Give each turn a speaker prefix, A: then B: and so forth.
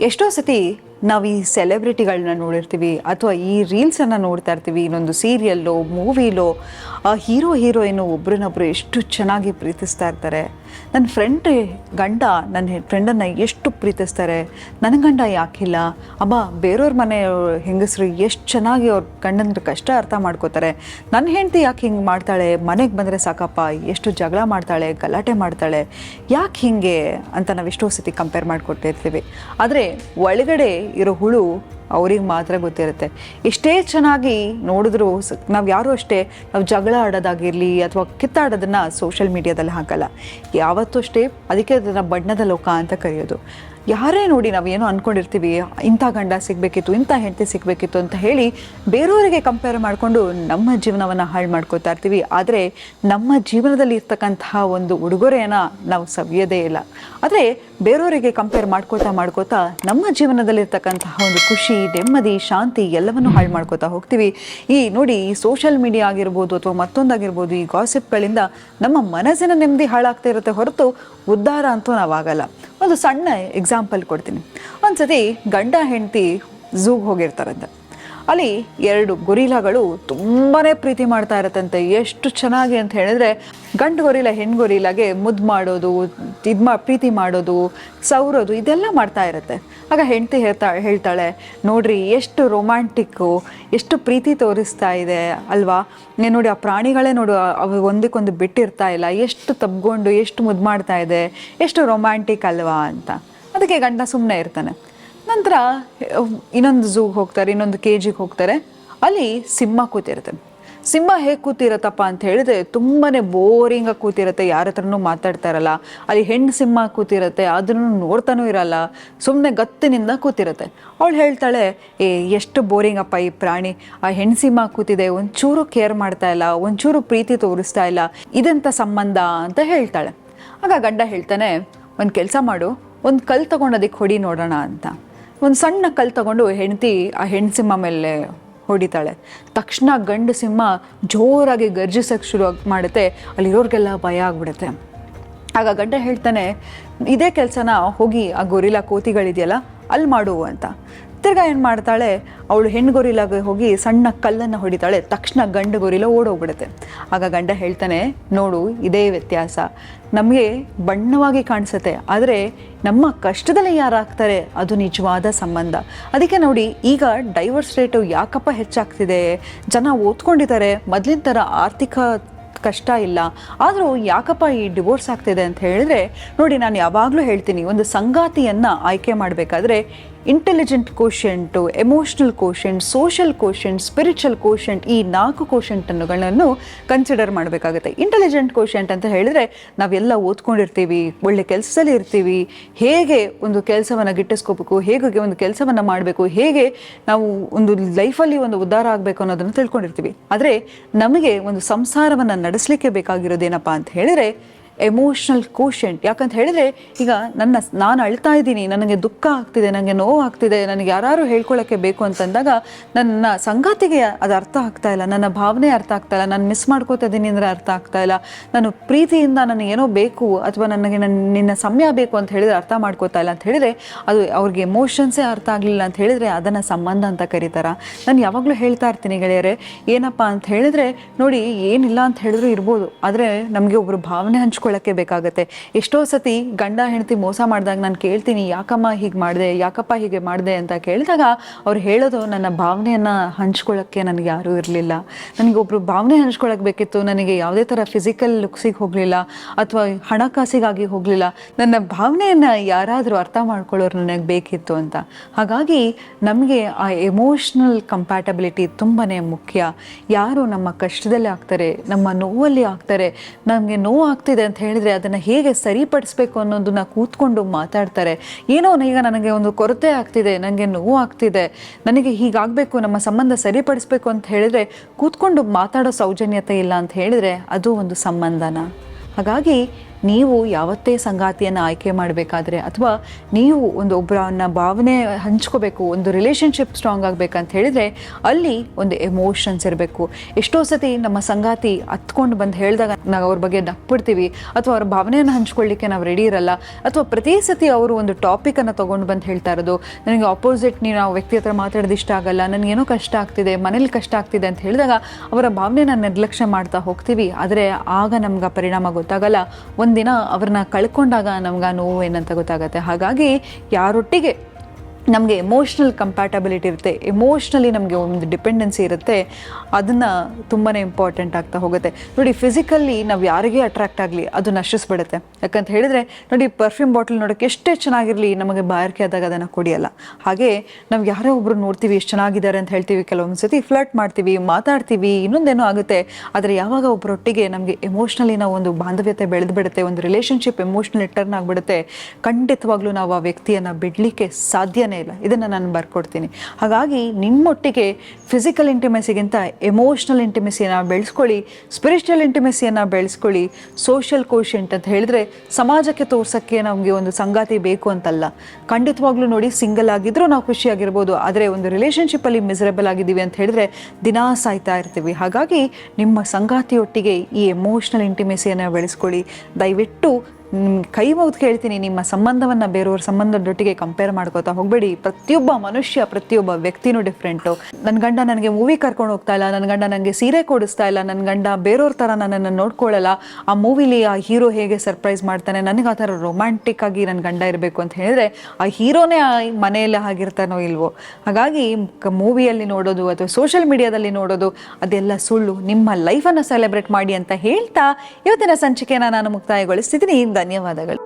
A: ಎಷ್ಟೋ ಸತಿ ನಾವು ಈ ಸೆಲೆಬ್ರಿಟಿಗಳನ್ನ ನೋಡಿರ್ತೀವಿ, ಅಥವಾ ಈ ರೀಲ್ಸನ್ನು ನೋಡ್ತಾ ಇರ್ತೀವಿ, ಇನ್ನೊಂದು ಸೀರಿಯಲ್ಲೋ ಮೂವಿಲೋ ಆ ಹೀರೋ ಹೀರೋಯಿನು ಒಬ್ರನ್ನೊಬ್ರು ಎಷ್ಟು ಚೆನ್ನಾಗಿ ಪ್ರೀತಿಸ್ತಾ ಇರ್ತಾರೆ. ನನ್ನ ಫ್ರೆಂಡ್ ಗಂಡ ನನ್ನ ಫ್ರೆಂಡನ್ನು ಎಷ್ಟು ಪ್ರೀತಿಸ್ತಾರೆ. ನನ್ನ ಗಂಡ ಯಾಕಿಲ್ಲ? ಅಬ್ಬಾ ಬೇರೆಯವ್ರ ಮನೆ ಹೆಂಗಸರು ಎಷ್ಟು ಚೆನ್ನಾಗಿ ಅವ್ರ ಗಂಡನ ಕಷ್ಟ ಅರ್ಥ ಮಾಡ್ಕೋತಾರೆ. ನನ್ನ ಹೆಂಡತಿ ಯಾಕೆ ಹಿಂಗೆ ಮಾಡ್ತಾಳೆ? ಮನೆಗೆ ಬಂದರೆ ಸಾಕಪ್ಪ, ಎಷ್ಟು ಜಗಳ ಮಾಡ್ತಾಳೆ, ಗಲಾಟೆ ಮಾಡ್ತಾಳೆ, ಯಾಕೆ ಹಿಂಗೆ ಅಂತ ನಾವು ಎಷ್ಟೋ ಸತಿ ಕಂಪೇರ್ ಮಾಡಿಕೊಟ್ಟಿರ್ತೀವಿ. ಆದರೆ ಒಳಗಡೆ ಇರೋ ಹುಳು ಅವ್ರಿಗೆ ಮಾತ್ರ ಗೊತ್ತಿರುತ್ತೆ. ಎಷ್ಟೇ ಚೆನ್ನಾಗಿ ನೋಡಿದ್ರು ನಾವು ಯಾರೂ ಅಷ್ಟೇ ನಾವು ಜಗಳ ಆಡೋದಾಗಿರಲಿ ಅಥವಾ ಕಿತ್ತಾಡೋದನ್ನು ಸೋಷಿಯಲ್ ಮೀಡಿಯಾದಲ್ಲಿ ಹಾಕಲ್ಲ. ಯಾವತ್ತೂ ಅಷ್ಟೇ, ಅದಕ್ಕೆ ಅದನ್ನು ಬಣ್ಣದ ಲೋಕ ಅಂತ ಕರೆಯೋದು. ಯಾರೇ ನೋಡಿ ನಾವು ಏನೋ ಅಂದ್ಕೊಂಡಿರ್ತೀವಿ ಇಂಥ ಗಂಡ ಸಿಗಬೇಕಿತ್ತು, ಇಂಥ ಹೆಂಡತಿ ಸಿಗಬೇಕಿತ್ತು ಅಂತ ಹೇಳಿ ಬೇರೆಯವರಿಗೆ ಕಂಪೇರ್ ಮಾಡಿಕೊಂಡು ನಮ್ಮ ಜೀವನವನ್ನು ಹಾಳು ಮಾಡ್ಕೋತಾ ಇರ್ತೀವಿ. ಆದರೆ ನಮ್ಮ ಜೀವನದಲ್ಲಿ ಇರ್ತಕ್ಕಂತಹ ಒಂದು ಉಡುಗೊರೆಯನ್ನು ನಾವು ಸವಿಯೋದೇ ಇಲ್ಲ. ಆದರೆ ಬೇರೆಯವರಿಗೆ ಕಂಪೇರ್ ಮಾಡ್ಕೋತಾ ಮಾಡ್ಕೋತಾ ನಮ್ಮ ಜೀವನದಲ್ಲಿರ್ತಕ್ಕಂತಹ ಒಂದು ಖುಷಿ, ನೆಮ್ಮದಿ, ಶಾಂತಿ ಎಲ್ಲವನ್ನು ಹಾಳು ಮಾಡ್ಕೋತಾ ಹೋಗ್ತೀವಿ. ಈ ನೋಡಿ ಈ ಸೋಷಿಯಲ್ ಮೀಡಿಯಾ ಆಗಿರ್ಬೋದು ಅಥವಾ ಮತ್ತೊಂದಾಗಿರ್ಬೋದು ಈ ಗಾಸಿಪ್ಗಳಿಂದ ನಮ್ಮ ಮನಸ್ಸಿನ ನೆಮ್ಮದಿ ಹಾಳಾಗ್ತಾ ಇರುತ್ತೆ ಹೊರತು ಉದ್ಧಾರ ಅಂತೂ ನಾವಾಗಲ್ಲ. ಒಂದು ಸಣ್ಣ ಎಕ್ಸಾಂಪಲ್ ಕೊಡ್ತೀನಿ. ಒಂದ್ಸತಿ ಗಂಡ ಹೆಂಡತಿ ಝೂಗ್ ಹೋಗಿರ್ತಾರಂತೆ. ಅಲ್ಲಿ ಎರಡು ಗೊರಿಲಾಗಳು ತುಂಬಾ ಪ್ರೀತಿ ಮಾಡ್ತಾ ಇರತ್ತಂತೆ. ಎಷ್ಟು ಚೆನ್ನಾಗಿ ಅಂತ ಹೇಳಿದ್ರೆ, ಗಂಡು ಗೊರಿಲ ಹೆಣ್ಣು ಗೊರಿಲಾಗೆ ಮುದ್ದು ಮಾಡೋದು, ಇದು ಮಾ, ಪ್ರೀತಿ ಮಾಡೋದು, ಸೌರೋದು, ಇದೆಲ್ಲ ಮಾಡ್ತಾ ಇರುತ್ತೆ. ಆಗ ಹೆಂಡತಿ ಹೇಳ್ತಾ, ಹೇಳ್ತಾಳೆ, ನೋಡ್ರಿ, ಎಷ್ಟು ರೊಮ್ಯಾಂಟಿಕ್ಕು ಎಷ್ಟು ಪ್ರೀತಿ ತೋರಿಸ್ತಾ ಇದೆ ಅಲ್ವಾ? ನೋಡಿ, ಆ ಪ್ರಾಣಿಗಳೇ ನೋಡು ಅವು ಒಂದಕ್ಕೊಂದು ಬಿಟ್ಟಿರ್ತಾ ಇಲ್ಲ. ಎಷ್ಟು ತಬ್ಕೊಂಡು ಎಷ್ಟು ಮುದ್ದು ಮಾಡ್ತಾ ಇದೆ. ಎಷ್ಟು ರೊಮ್ಯಾಂಟಿಕ್ ಅಲ್ವಾ ಅಂತ. ಅದಕ್ಕೆ ಗಂಡ ಸುಮ್ಮನೆ ಇರ್ತಾನೆ. ನಂತರ ಇನ್ನೊಂದು ಝೂಗೆ ಹೋಗ್ತಾರೆ, ಇನ್ನೊಂದು ಕೆ ಜಿಗೆ ಹೋಗ್ತಾರೆ. ಅಲ್ಲಿ ಸಿಂಹ ಕೂತಿರುತ್ತೆ. ಸಿಂಹ ಹೇಗೆ ಕೂತಿರತ್ತಪ್ಪ ಅಂತ ಹೇಳಿದ್ರೆ ತುಂಬಾ ಬೋರಿಂಗಾಗಿ ಕೂತಿರುತ್ತೆ. ಯಾರ ಹತ್ರನೂ ಮಾತಾಡ್ತಾ ಇರಲ್ಲ. ಅಲ್ಲಿ ಹೆಣ್ಣು ಸಿಂಹ ಕೂತಿರುತ್ತೆ. ಅದನ್ನು ನೋಡ್ತಾನೂ ಇರಲ್ಲ. ಸುಮ್ಮನೆ ಗತ್ತಿನಿಂದ ಕೂತಿರುತ್ತೆ. ಅವಳು ಹೇಳ್ತಾಳೆ, ಏ, ಎಷ್ಟು ಬೋರಿಂಗ್ ಅಪ್ಪ ಈ ಪ್ರಾಣಿ. ಆ ಹೆಣ್ಣು ಸಿಂಹ ಕೂತಿದೆ. ಒಂಚೂರು ಕೇರ್ ಮಾಡ್ತಾ ಇಲ್ಲ. ಒಂಚೂರು ಪ್ರೀತಿ ತೋರಿಸ್ತಾ ಇಲ್ಲ. ಇದೆಂಥ ಸಂಬಂಧ? ಅಂತ ಹೇಳ್ತಾಳೆ. ಆಗ ಗಂಡ ಹೇಳ್ತಾನೆ, ಒಂದು ಕೆಲಸ ಮಾಡು. ಒಂದು ಕಲ್ ತೊಗೊಂಡು ಹೊಡಿ ನೋಡೋಣ ಅಂತ. ಒಂದು ಸಣ್ಣ ಕಲ್ಲು ತಗೊಂಡು ಹೆಂಡತಿ ಆ ಹೆಣ್ಣು ಸಿಂಹ ಮೇಲೆ ಹೊಡಿತಾಳೆ. ತಕ್ಷಣ ಗಂಡು ಸಿಂಹ ಜೋರಾಗಿ ಗರ್ಜಿಸೋಕ್ಕೆ ಶುರು ಮಾಡುತ್ತೆ. ಅಲ್ಲಿರೋರಿಗೆಲ್ಲ ಭಯ ಆಗ್ಬಿಡುತ್ತೆ. ಆಗ ಗಂಡ ಹೇಳ್ತಾನೆ, ಇದೇ ಕೆಲಸನ ಹೋಗಿ ಆ ಗೊರಿಲ್ಲ ಕೋತಿಗಳಿದೆಯಲ್ಲ, ಅಲ್ಲಿ ಮಾಡು ಅಂತ. ತಿರ್ಗಾ ಏನು ಮಾಡ್ತಾಳೆ, ಅವಳು ಹೆಣ್ಣು ಗೊರಿಲಾಗೆ ಹೋಗಿ ಸಣ್ಣ ಕಲ್ಲನ್ನು ಹೊಡಿತಾಳೆ. ತಕ್ಷಣ ಗಂಡು ಗೊರಿಲ ಓಡೋಗ್ಬಿಡುತ್ತೆ. ಆಗ ಗಂಡ ಹೇಳ್ತಾನೆ, ನೋಡು, ಇದೇ ವ್ಯತ್ಯಾಸ. ನಮಗೆ ಬಣ್ಣವಾಗಿ ಕಾಣಿಸುತ್ತೆ, ಆದರೆ ನಮ್ಮ ಕಷ್ಟದಲ್ಲಿ ಯಾರಾಗ್ತಾರೆ? ಅದು ನಿಜವಾದ ಸಂಬಂಧ. ಅದಕ್ಕೆ ನೋಡಿ, ಈಗ ಡೈವರ್ಸ್ ರೇಟು ಯಾಕಪ್ಪ ಹೆಚ್ಚಾಗ್ತಿದೆ? ಜನ ಓದ್ಕೊಂಡಿದ್ದಾರೆ. ಮೊದಲಿನ ಥರ ಆರ್ಥಿಕ ಕಷ್ಟ ಇಲ್ಲ. ಆದರೂ ಯಾಕಪ್ಪ ಈ ಡಿವೋರ್ಸ್ ಆಗ್ತಿದೆ? ಅಂತ ಹೇಳಿದ್ರೆ, ನೋಡಿ, ನಾನು ಯಾವಾಗಲೂ ಹೇಳ್ತೀನಿ, ಒಂದು ಸಂಗಾತಿಯನ್ನು ಆಯ್ಕೆ ಮಾಡಬೇಕಾದ್ರೆ intelligent quotient emotional quotient social quotient spiritual quotient ಈ ನಾಲ್ಕು ಕೋಶೆಂಟನ್ನುಗಳನ್ನು ಕನ್ಸಿಡರ್ ಮಾಡಬೇಕಾಗುತ್ತೆ. ಇಂಟೆಲಿಜೆಂಟ್ ಕೋಶೆಂಟ್ ಅಂತ ಹೇಳಿದ್ರೆ ನಾವೆಲ್ಲ ಓದ್ಕೊಂಡಿರ್ತೀವಿ, ಒಳ್ಳೆ ಕೆಲಸದಲ್ಲಿ ಇರ್ತೀವಿ, ಹೇಗೆ ಒಂದು ಕೆಲಸವನ್ನು ಗಿಟ್ಟಿಸ್ಕೋಬೇಕು, ಹೇಗೆ ಒಂದು ಕೆಲಸವನ್ನು ಮಾಡಬೇಕು, ಹೇಗೆ ನಾವು ಒಂದು ಲೈಫಲ್ಲಿ ಒಂದು ಉದ್ಧಾರ ಆಗಬೇಕು ಅನ್ನೋದನ್ನು ತಿಳ್ಕೊಂಡಿರ್ತೀವಿ. ಆದರೆ ನಮಗೆ ಒಂದು ಸಂಸಾರವನ್ನು ನಡೆಸಲಿಕ್ಕೆ ಬೇಕಾಗಿರೋದೇನಪ್ಪ ಅಂತ ಹೇಳಿದ್ರೆ ಎಮೋಷ್ನಲ್ ಕೋಶಂಟ್ ಯಾಕಂತ ಹೇಳಿದ್ರೆ, ಈಗ ನನ್ನ ನಾನು ಅಳ್ತಾ ಇದ್ದೀನಿ, ನನಗೆ ದುಃಖ ಆಗ್ತಿದೆ, ನನಗೆ ನೋವು ಆಗ್ತಿದೆ, ನನಗೆ ಯಾರು ಹೇಳ್ಕೊಳ್ಳೋಕ್ಕೆ ಬೇಕು ಅಂತಂದಾಗ ನನ್ನ ಸಂಗಾತಿಗೆ ಅದು ಅರ್ಥ ಆಗ್ತಾ ಇಲ್ಲ, ನನ್ನ ಭಾವನೆ ಅರ್ಥ ಆಗ್ತಾ ಇಲ್ಲ, ನಾನು ಮಿಸ್ ಮಾಡ್ಕೋತಾ ಇದ್ದೀನಿ ಅಂದರೆ ಅರ್ಥ ಆಗ್ತಾ ಇಲ್ಲ, ನಾನು ಪ್ರೀತಿಯಿಂದ ನನಗೆ ಏನೋ ಬೇಕು ಅಥವಾ ನನಗೆ ನನ್ನ ನಿನ್ನ ಸಮಯ ಬೇಕು ಅಂತ ಹೇಳಿದ್ರೆ ಅರ್ಥ ಮಾಡ್ಕೋತಾ ಇಲ್ಲ ಅಂತ ಹೇಳಿದ್ರೆ, ಅದು ಅವ್ರಿಗೆ ಎಮೋಷನ್ಸೇ ಅರ್ಥ ಆಗಲಿಲ್ಲ ಅಂತ ಹೇಳಿದರೆ ಅದನ್ನು ಸಂಬಂಧ ಅಂತ ಕರೀತಾರ. ನಾನು ಯಾವಾಗಲೂ ಹೇಳ್ತಾ ಇರ್ತೀನಿ ಗೆಳೆಯರೆ, ಏನಪ್ಪ ಅಂತ ಹೇಳಿದ್ರೆ, ನೋಡಿ ಏನಿಲ್ಲ ಅಂತ ಹೇಳಿದ್ರು ಇರ್ಬೋದು, ಆದರೆ ನಮಗೆ ಒಬ್ಬರು ಭಾವನೆ ಹಂಚ್ಕೊಳ್ಳೋಕ್ಕೆ ಬೇಕಾಗುತ್ತೆ. ಎಷ್ಟೋ ಸತಿ ಗಂಡ ಹೆಂಡತಿ ಮೋಸ ಮಾಡಿದಾಗ ನಾನು ಕೇಳ್ತೀನಿ, ಯಾಕಮ್ಮ ಹೀಗೆ ಮಾಡಿದೆ, ಯಾಕಪ್ಪ ಹೀಗೆ ಮಾಡಿದೆ ಅಂತ ಕೇಳಿದಾಗ ಅವ್ರು ಹೇಳೋದು ನನ್ನ ಭಾವನೆಯನ್ನು ಹಂಚ್ಕೊಳ್ಳೋಕ್ಕೆ ನನಗೆ ಯಾರೂ ಇರಲಿಲ್ಲ. ನನಗೆ ಒಬ್ಬರು ಭಾವನೆ ಹಂಚ್ಕೊಳ್ಳೋಕೆ ಬೇಕಿತ್ತು, ನನಗೆ ಯಾವುದೇ ಥರ ಫಿಸಿಕಲ್ ಲುಕ್ಸಿಗೆ ಹೋಗಲಿಲ್ಲ, ಅಥವಾ ಹಣಕಾಸಿಗಾಗಿ ಹೋಗಲಿಲ್ಲ, ನನ್ನ ಭಾವನೆಯನ್ನು ಯಾರಾದರೂ ಅರ್ಥ ಮಾಡ್ಕೊಳ್ಳೋರು ನನಗೆ ಬೇಕಿತ್ತು ಅಂತ. ಹಾಗಾಗಿ ನಮಗೆ ಆ ಎಮೋಷ್ನಲ್ ಕಂಪ್ಯಾಟಬಿಲಿಟಿ ತುಂಬಾ ಮುಖ್ಯ. ಯಾರು ನಮ್ಮ ಕಷ್ಟದಲ್ಲಿ ಆಗ್ತಾರೆ, ನಮ್ಮ ನೋವಲ್ಲಿ ಆಗ್ತಾರೆ, ನಮಗೆ ನೋವು ಆಗ್ತಿದೆ ಹೇಳಿದರೆ ಅದನ್ನು ಹೇಗೆ ಸರಿಪಡಿಸ್ಬೇಕು ಅನ್ನೋದನ್ನ ಕೂತ್ಕೊಂಡು ಮಾತಾಡ್ತಾರೆ. ಏನೋ ಈಗ ನನಗೆ ಒಂದು ಕೊರತೆ ಆಗ್ತಿದೆ ನನಗೆ ನೋವು ಆಗ್ತಿದೆ, ನನಗೆ ಹೀಗಾಗಬೇಕು, ನಮ್ಮ ಸಂಬಂಧ ಸರಿಪಡಿಸ್ಬೇಕು ಅಂತ ಹೇಳಿದರೆ ಕೂತ್ಕೊಂಡು ಮಾತಾಡೋ ಸೌಜನ್ಯತೆ ಇಲ್ಲ ಅಂತ ಹೇಳಿದರೆ ಅದು ಒಂದು ಸಂಬಂಧನ? ಹಾಗಾಗಿ ನೀವು ಯಾವತ್ತೇ ಸಂಗಾತಿಯನ್ನು ಆಯ್ಕೆ ಮಾಡಬೇಕಾದ್ರೆ ಅಥವಾ ನೀವು ಒಂದು ಒಬ್ಬರನ್ನ ಭಾವನೆ ಹಂಚ್ಕೋಬೇಕು, ಒಂದು ರಿಲೇಷನ್ಶಿಪ್ ಸ್ಟ್ರಾಂಗ್ ಆಗಬೇಕಂತ ಹೇಳಿದರೆ ಅಲ್ಲಿ ಒಂದು ಎಮೋಷನ್ಸ್ ಇರಬೇಕು. ಎಷ್ಟೋ ಸತಿ ನಮ್ಮ ಸಂಗಾತಿ ಹತ್ಕೊಂಡು ಬಂದು ಹೇಳಿದಾಗ ನಾವು ಅವ್ರ ಬಗ್ಗೆ ನಕ್ಬಿಡ್ತೀವಿ ಅಥವಾ ಅವ್ರ ಭಾವನೆಯನ್ನು ಹಂಚ್ಕೊಳ್ಳಿಕ್ಕೆ ನಾವು ರೆಡಿ ಇರಲ್ಲ ಅಥವಾ ಪ್ರತಿ ಸತಿ ಅವರು ಒಂದು ಟಾಪಿಕನ್ನು ತೊಗೊಂಡು ಬಂದು ಹೇಳ್ತಾ ಇರೋದು, ನನಗೆ ಆಪೋಸಿಟ್ ನೀವು ನಾವು ವ್ಯಕ್ತಿ ಹತ್ರ ಮಾತಾಡೋದು ಇಷ್ಟ ಆಗಲ್ಲ, ನನಗೇನೋ ಕಷ್ಟ ಆಗ್ತಿದೆ, ಮನೇಲಿ ಕಷ್ಟ ಆಗ್ತಿದೆ ಅಂತ ಹೇಳಿದಾಗ ಅವರ ಭಾವನೆನ ನಿರ್ಲಕ್ಷ್ಯ ಮಾಡ್ತಾ ಹೋಗ್ತೀವಿ. ಆದರೆ ಆಗ ನಮ್ಗೆ ಪರಿಣಾಮ ಗೊತ್ತಾಗಲ್ಲ. ಒಂದಿನ ಅವ್ರನ್ನ ಕಳ್ಕೊಂಡಾಗ ನಮ್ಗೆ ಆ ನೋವು ಏನಂತ ಗೊತ್ತಾಗತ್ತೆ. ಹಾಗಾಗಿ ಯಾರೊಟ್ಟಿಗೆ ನಮಗೆ ಎಮೋಷ್ನಲ್ ಕಂಪ್ಯಾಟಬಿಲಿಟಿ ಇರುತ್ತೆ. ಎಮೋಷ್ನಲಿ ನಮಗೆ ಒಂದು ಡಿಪೆಂಡೆನ್ಸಿ ಇರುತ್ತೆ. ಅದನ್ನು ತುಂಬಾ ಇಂಪಾರ್ಟೆಂಟ್ ಆಗ್ತಾ ಹೋಗುತ್ತೆ. ನೋಡಿ ಫಿಸಿಕಲ್ಲಿ ನಾವು ಯಾರಿಗೆ ಅಟ್ರಾಕ್ಟ್ ಆಗಲಿ, ಅದು ನಶಿಸ್ಬಿಡುತ್ತೆ. ಯಾಕಂತ ಹೇಳಿದರೆ, ನೋಡಿ ಪರ್ಫ್ಯೂಮ್ ಬಾಟಲ್ ನೋಡೋಕ್ಕೆ ಎಷ್ಟೇ ಚೆನ್ನಾಗಿರಲಿ, ನಮಗೆ ಬಾಯಾರಿಕೆ ಆದಾಗ ಅದನ್ನು ಕುಡಿಯಲ್ಲ. ಹಾಗೆ ನಾವು ಯಾರೋ ಒಬ್ರು ನೋಡ್ತೀವಿ ಎಷ್ಟು ಚೆನ್ನಾಗಿದ್ದಾರೆ ಅಂತ ಹೇಳ್ತೀವಿ, ಕೆಲವೊಂದು ಸತಿ ಫ್ಲರ್ಟ್ ಮಾಡ್ತೀವಿ, ಮಾತಾಡ್ತೀವಿ, ಇನ್ನೊಂದೇನೋ ಆಗುತ್ತೆ. ಆದರೆ ಯಾವಾಗ ಒಬ್ಬರೊಟ್ಟಿಗೆ ನಮಗೆ ಎಮೋಷ್ನಲಿ ನಾವು ಒಂದು ಬಾಂಧವ್ಯತೆ ಬೆಳೆದು ಬಿಡುತ್ತೆ ಒಂದು ರಿಲೇಷನ್ಶಿಪ್ ಎಮೋಷ್ನಲ್ ಟರ್ನ್ ಆಗಿಬಿಡುತ್ತೆ, ಖಂಡಿತವಾಗ್ಲೂ ನಾವು ಆ ವ್ಯಕ್ತಿಯನ್ನು ಬಿಡಲಿಕ್ಕೆ ಸಾಧ್ಯನೇ ಇಲ್ಲ. ಇದನ್ನು ನಾನು ಬರ್ಕೊಡ್ತೀನಿ. ಹಾಗಾಗಿ ನಿಮ್ಮೊಟ್ಟಿಗೆ ಫಿಸಿಕಲ್ ಇಂಟಿಮೆಸಿಗಿಂತ ಎಮೋಷ್ನಲ್ ಇಂಟಿಮೆಸಿಯನ್ನು ಬೆಳೆಸ್ಕೊಳ್ಳಿ ಸ್ಪಿರಿಚುವಲ್ ಇಂಟಿಮೆಸಿಯನ್ನು ಬೆಳೆಸ್ಕೊಳ್ಳಿ ಸೋಷಿಯಲ್ ಕೋಶೆಂಟ್ ಅಂತ ಹೇಳಿದ್ರೆ ಸಮಾಜಕ್ಕೆ ತೋರ್ಸೋಕ್ಕೆ ನಮಗೆ ಒಂದು ಸಂಗಾತಿ ಬೇಕು ಅಂತಲ್ಲ. ಖಂಡಿತವಾಗ್ಲೂ ನೋಡಿ ಸಿಂಗಲ್ ಆಗಿದ್ರೂ ನಾವು ಖುಷಿಯಾಗಿರ್ಬೋದು, ಆದರೆ ಒಂದು ರಿಲೇಷನ್ಶಿಪ್ಪಲ್ಲಿ ಮಿಸರೇಬಲ್ ಆಗಿದ್ದೀವಿ ಅಂತ ಹೇಳಿದ್ರೆ ದಿನಾ ಸಾಯ್ತಾ ಇರ್ತೀವಿ. ಹಾಗಾಗಿ ನಿಮ್ಮ ಸಂಗಾತಿಯೊಟ್ಟಿಗೆ ಈ ಎಮೋಷ್ನಲ್ ಇಂಟಿಮೆಸಿಯನ್ನು ಬೆಳೆಸ್ಕೊಳ್ಳಿ. ದಯವಿಟ್ಟು ಕೈ ಮುಗಿದು ಕೇಳ್ತೀನಿ, ನಿಮ್ಮ ಸಂಬಂಧವನ್ನು ಬೇರೆಯವ್ರ ಸಂಬಂಧದೊಟ್ಟಿಗೆ ಕಂಪೇರ್ ಮಾಡ್ಕೋತಾ ಹೋಗಬೇಡಿ. ಪ್ರತಿಯೊಬ್ಬ ಮನುಷ್ಯ, ಪ್ರತಿಯೊಬ್ಬ ವ್ಯಕ್ತಿನೂ ಡಿಫ್ರೆಂಟು ನನ್ನ ಗಂಡ ನನಗೆ ಮೂವಿ ಕರ್ಕೊಂಡು ಹೋಗ್ತಾ ಇಲ್ಲ ನನ್ನ ಗಂಡ ನನಗೆ ಸೀರೆ ಕೊಡಿಸ್ತಾ ಇಲ್ಲ ನನ್ನ ಗಂಡ ಬೇರೆಯವ್ರ ಥರ ನನ್ನನ್ನು ನೋಡ್ಕೊಳ್ಳಲ್ಲ ಆ ಮೂವಿಲಿ ಆ ಹೀರೋ ಹೇಗೆ ಸರ್ಪ್ರೈಸ್ ಮಾಡ್ತಾನೆ, ನನಗೆ ಆ ಥರ ರೊಮ್ಯಾಂಟಿಕ್ ಆಗಿ ನನ್ನ ಗಂಡ ಇರಬೇಕು ಅಂತ ಹೇಳಿದ್ರೆ ಆ ಹೀರೋನೇ ಆ ಮನೆಯಲ್ಲಿ ಆಗಿರ್ತಾನೋ ಇಲ್ವೋ? ಹಾಗಾಗಿ ಮೂವಿಯಲ್ಲಿ ನೋಡೋದು ಅಥವಾ ಸೋಷಿಯಲ್ ಮೀಡಿಯಾದಲ್ಲಿ ನೋಡೋದು, ಅದೆಲ್ಲ ಸುಳ್ಳು. ನಿಮ್ಮ ಲೈಫನ್ನು ಸೆಲೆಬ್ರೇಟ್ ಮಾಡಿ ಅಂತ ಹೇಳ್ತಾ, ಇವತ್ತಿನ ಸಂಚಿಕೆನ ನಾನು ಮುಕ್ತಾಯಗೊಳಿಸ್ತಿದ್ದೀನಿ. ധന്യവാദങ്ങൾ.